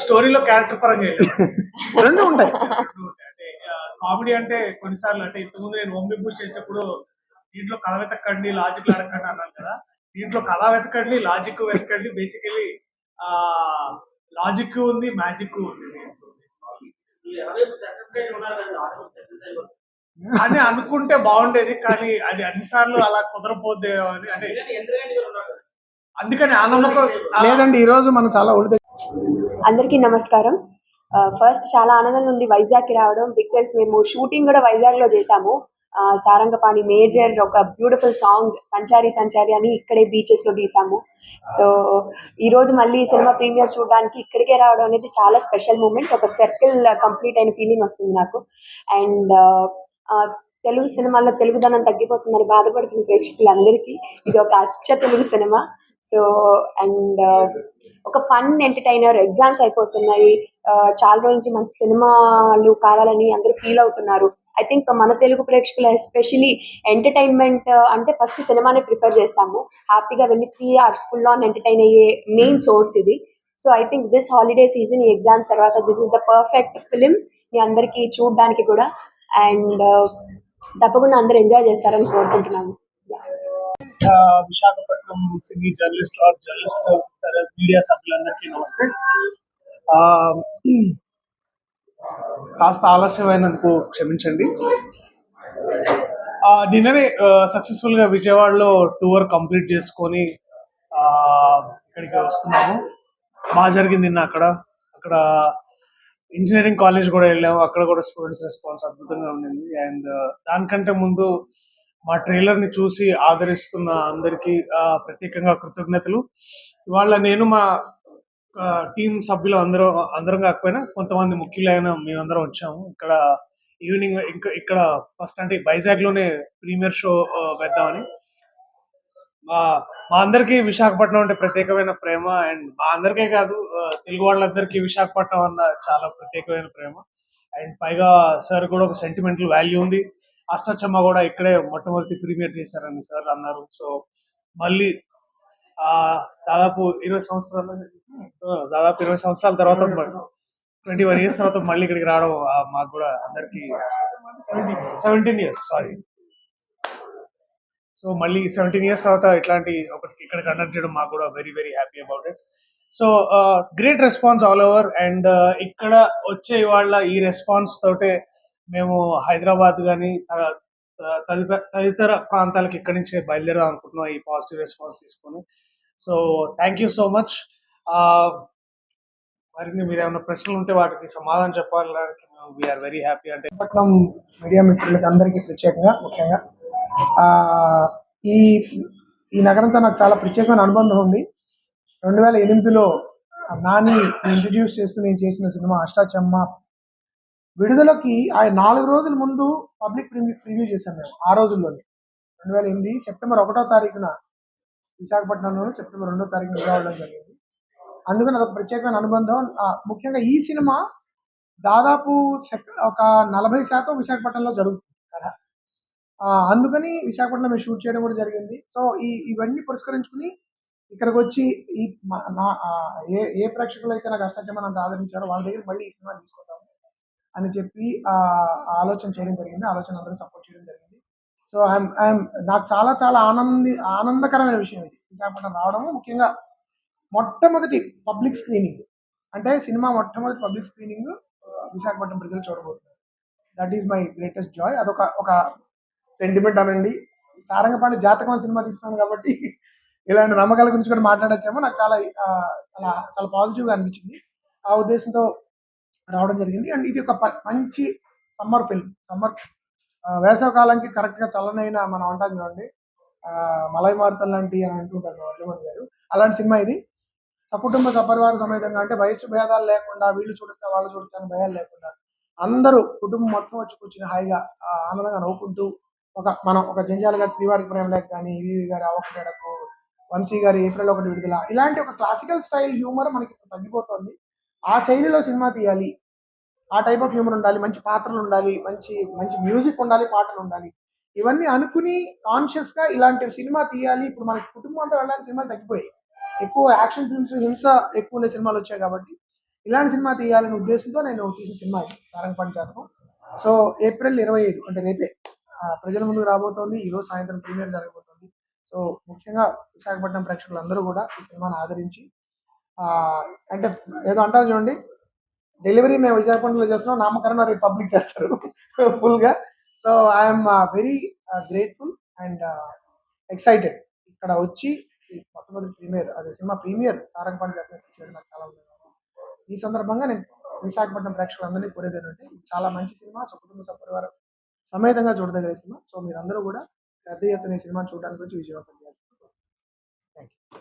స్టోరీలో క్యారెక్టర్ పరంగా వెళ్ళాను. రెండు ఉంటాయి అంటే కామెడీ అంటే కొన్నిసార్లు అంటే ఇంతకుముందు నేను హోమ్ బూస్ట్ చేసినప్పుడు దీంట్లో కథ వెతకండి లాజిక్ అడగండి అన్నాను కదా దీంట్లో కథ వెతకండి లాజిక్ వెతకండి బేసికలీ ఆ లాజిక్ ఉంది మ్యాజిక్ ఉంది. అని అనుకుంటే బాగుండేది కానీ అది అన్నిసార్లు అలా కుదరపోద్ది అని అంటే అందుకని ఆ నమ్మకం ఆ- లేదండి ఈ రోజు మనం చాలా ఒళ్ళు అందరికీ నమస్కారం. ఫస్ట్ చాలా ఆనందంగా ఉంది వైజాగ్కి రావడం. బికాస్ మేము షూటింగ్ కూడా వైజాగ్లో చేసాము సారంగపాణి మేజర్ ఒక బ్యూటిఫుల్ సాంగ్ సంచారి సంచారి అని ఇక్కడే బీచెస్లో తీసాము సో ఈ రోజు మళ్ళీ సినిమా ప్రీమియర్ చూడడానికి ఇక్కడికే రావడం అనేది చాలా స్పెషల్ మూమెంట్ ఒక సర్కిల్ కంప్లీట్ అయిన ఫీలింగ్ వస్తుంది నాకు. అండ్ తెలుగు సినిమాల్లో తెలుగుదనం తగ్గిపోతుందని బాధపడుతున్న ప్రేక్షకులందరికీ ఇది ఒక అచ్చ తెలుగు సినిమా. సో అండ్ uh, ఒక ఫన్ ఎంటర్టైనర్ ఎగ్జామ్స్ అయిపోతున్నాయి. చాలా రోజు నుంచి మంచి సినిమాలు కావాలని అందరూ ఫీల్ అవుతున్నారు. ఐ థింక్ మన తెలుగు ప్రేక్షకులు ఎస్పెషలీ ఎంటర్టైన్మెంట్ అంటే ఫస్ట్ సినిమానే ప్రిఫర్ చేస్తాము. హ్యాపీగా వెళ్ళి three hours full on entertain అయ్యే మెయిన్ సోర్స్ ఇది. So I think this holiday season ఈ ఎగ్జామ్స్ తర్వాత this is the perfect film మీ అందరికీ చూడడానికి కూడా. అండ్ uh, తప్పకుండా అందరూ ఎంజాయ్ చేస్తారని కోరుకుంటున్నాను Visakhapatnam cine journalist R journalist media సభ్యులందరికీ నమస్తే. కాస్త ఆలస్యమైనందుకు క్షమించండి. నిన్ననే సక్సెస్ఫుల్గా విజయవాడలో టూర్ కంప్లీట్ చేసుకొని ఇక్కడికి వస్తున్నాము. బాగా జరిగింది నిన్న అక్కడ. అక్కడ ఇంజనీరింగ్ కాలేజ్ కూడా వెళ్ళాము. అక్కడ కూడా స్టూడెంట్స్ రెస్పాన్స్ అద్భుతంగా ఉండింది. అండ్ దానికంటే ముందు మా ట్రైలర్ని చూసి ఆదరిస్తున్న అందరికీ ప్రత్యేకంగా కృతజ్ఞతలు. ఇవాళ నేను మా టీం సభ్యులు అందరూ అందరం కాకపోయినా కొంతమంది ముఖ్యులైన మేమందరం వచ్చాము. ఇక్కడ ఈవినింగ్ ఇంకా ఇక్కడ ఫస్ట్ అంటే వైజాగ్లోనే ప్రీమియర్ షో పెద్దామని మా మా అందరికీ విశాఖపట్నం అంటే ప్రత్యేకమైన ప్రేమ అండ్ మా అందరికే కాదు తెలుగు వాళ్ళందరికీ విశాఖపట్నం అన్న చాలా ప్రత్యేకమైన ప్రేమ. అండ్ పైగా సార్ కూడా ఒక సెంటిమెంటల్ వాల్యూ ఉంది. అష్టాచమ్మ కూడా ఇక్కడే మొట్టమొదటి ప్రీమియర్ చేశారని సార్ అన్నారు. సో మళ్ళీ ఆ దాదాపు ఇరవై సంవత్సరాలు దాదాపు ఇరవై సంవత్సరాల తర్వాత ట్వంటీ వన్ ఇయర్స్ తర్వాత మళ్ళీ ఇక్కడికి రావడం మాకు కూడా అందరికి సెవెంటీన్ ఇయర్స్. సారీ. సో మళ్ళీ సెవెంటీన్ ఇయర్స్ తర్వాత ఇట్లాంటి ఒకటి ఇక్కడ కండక్ట్ చేయడం మాకు కూడా very very happy about it so great response all over and ఇక్కడ వచ్చే వాళ్ళ ఈ రెస్పాన్స్ తోటే మేము హైదరాబాద్ కానీ తదితర ప్రాంతాలకు ఇక్కడి నుంచే బయలుదేరదాం అనుకుంటున్నాం ఈ పాజిటివ్ రెస్పాన్స్ తీసుకొని. So thank you so much. మరిన్ని మీరు ఏమైనా ప్రశ్నలు ఉంటే వాటికి సమాధానం చెప్పాలని వీఆర్ వెరీ హ్యాపీ అంటే పట్నం మీడియా మిత్రులకి అందరికీ ప్రత్యేకంగా ముఖ్యంగా. ఈ ఈ నగరంతో నాకు చాలా ప్రత్యేకమైన అనుబంధం ఉంది. రెండు వేల ఎనిమిదిలో నాని ఇంట్రడ్యూస్ చేస్తూ నేను చేసిన సినిమా అష్టాచమ్మ విడుదలకి ఆ నాలుగు రోజుల ముందు పబ్లిక్ ప్రివ్యూ ప్రివ్యూ చేశాం మేము ఆ రోజుల్లోనే. రెండు వేల ఎనిమిది సెప్టెంబర్ ఒకటో తారీఖున విశాఖపట్నంలోనే సెప్టెంబర్ రెండో తారీఖున విజయవాడలో జరిగింది. అందుకని అదొక ప్రత్యేకమైన అనుబంధం. ముఖ్యంగా ఈ సినిమా దాదాపు ఒక నలభై శాతం విశాఖపట్నంలో జరుగుతుంది కదా అందుకని విశాఖపట్నంలో మేము షూట్ చేయడం కూడా జరిగింది. సో ఈ ఇవన్నీ పురస్కరించుకుని ఇక్కడికి వచ్చి ఈ నా ఏ ఏ ప్రేక్షకులు అయితే నాకు అష్టాచమ్మని ఆదరించారో వాళ్ళ దగ్గర మళ్ళీ ఈ సినిమా తీసుకుంటాము అని చెప్పి ఆ ఆలోచన చేయడం జరిగింది. ఆలోచన అందరూ సపోర్ట్ చేయడం జరిగింది. సో ఐఎమ్ ఐఎమ్ నాకు చాలా చాలా ఆనంది ఆనందకరమైన విషయం ఇది. విశాఖపట్నం రావడము ముఖ్యంగా మొట్టమొదటి పబ్లిక్ స్క్రీనింగ్ అంటే సినిమా మొట్టమొదటి పబ్లిక్ స్క్రీనింగ్ విశాఖపట్నం ప్రజలు చూడబోతున్నారు. That is my greatest joy అదొక ఒక సెంటిమెంట్ అనండి. సారంగపాణి జాతకం సినిమా తీస్తున్నాను కాబట్టి ఇలాంటి నమ్మకాల గురించి కూడా మాట్లాడచ్చామో. నాకు చాలా చాలా చాలా పాజిటివ్గా అనిపించింది. ఆ ఉద్దేశంతో రావడం జరిగింది. అండ్ ఇది ఒక మంచి సమ్మర్ ఫిల్మ్. సమ్మర్ వేసవ కాలానికి కరెక్ట్గా చల్లనైన మనం అంటాం చూడండి. ఆ, మలై మారుతం లాంటి అని అంటుంటారు వడ్లమణి గారు. అలాంటి సినిమా ఇది. సకుటుంబ సపరివార సమేతంగా అంటే వయసు భేదాలు లేకుండా వీళ్ళు చూడొచ్చా వాళ్ళు చూడొచ్చా అని భయాలు లేకుండా అందరూ కుటుంబం మొత్తం వచ్చి కూర్చుని హాయిగా ఆనందంగా నవ్వుకుంటూ ఒక మనం ఒక జంజాల గారి శ్రీవారి ప్రేమ లేక కానీ ఈవి గారి అవకడకు వంశీ గారి ఏప్రిల్ ఒకటి విడుదల ఇలాంటి ఒక క్లాసికల్ స్టైల్ హ్యూమర్ మనకి తగ్గిపోతుంది. ఆ శైలిలో సినిమా తీయాలి. ఆ టైప్ ఆఫ్ హ్యూమర్ ఉండాలి మంచి పాత్రలు ఉండాలి మంచి మంచి మ్యూజిక్ ఉండాలి పాటలు ఉండాలి. ఇవన్నీ అనుకుని కాన్షియస్గా ఇలాంటి సినిమా తీయాలి. ఇప్పుడు మనకి కుటుంబం అంతా వెళ్ళాలని సినిమాలు తగ్గిపోయాయి. ఎక్కువ యాక్షన్ ఫిల్మ్స్ హింస ఎక్కువ ఉండే సినిమాలు వచ్చాయి కాబట్టి ఇలాంటి సినిమా తీయాలనే ఉద్దేశంతో నేను తీసిన సినిమా ఇది సారంగపాణి జాతకం సో ఏప్రిల్ ఇరవై ఐదు అంటే రేపే ప్రజల ముందుకు రాబోతోంది. ఈరోజు సాయంత్రం ప్రీమియర్ జరగబోతోంది. సో ముఖ్యంగా విశాఖపట్నం ప్రేక్షకులందరూ కూడా ఈ సినిమాను ఆదరించి అంటే ఏదో అంటారు చూడండి డెలివరీ మేము విశాఖపట్నంలో చేస్తున్నాం నామకరణ రేపు పబ్లిక్ చేస్తారు ఫుల్గా so I'm very grateful and excited ఇక్కడ వచ్చి మొట్టమొదటి ప్రీమియర్ అదే సినిమా ప్రీమియర్ తారకపాణి జాతకం చేయడం నాకు చాలా ఉంది ఈ సందర్భంగా నేను విశాఖపట్నం ప్రేక్షకులందరినీ కోరేది ఏంటంటే చాలా మంచి సినిమా సో కుటుంబ సపరివారం సమేతంగా చూడదగిన సినిమా. సో మీరందరూ కూడా పెద్ద ఎత్తున ఈ సినిమా చూడడానికి వచ్చి విజయవంతం చేస్తున్నారు థ్యాంక్ యూ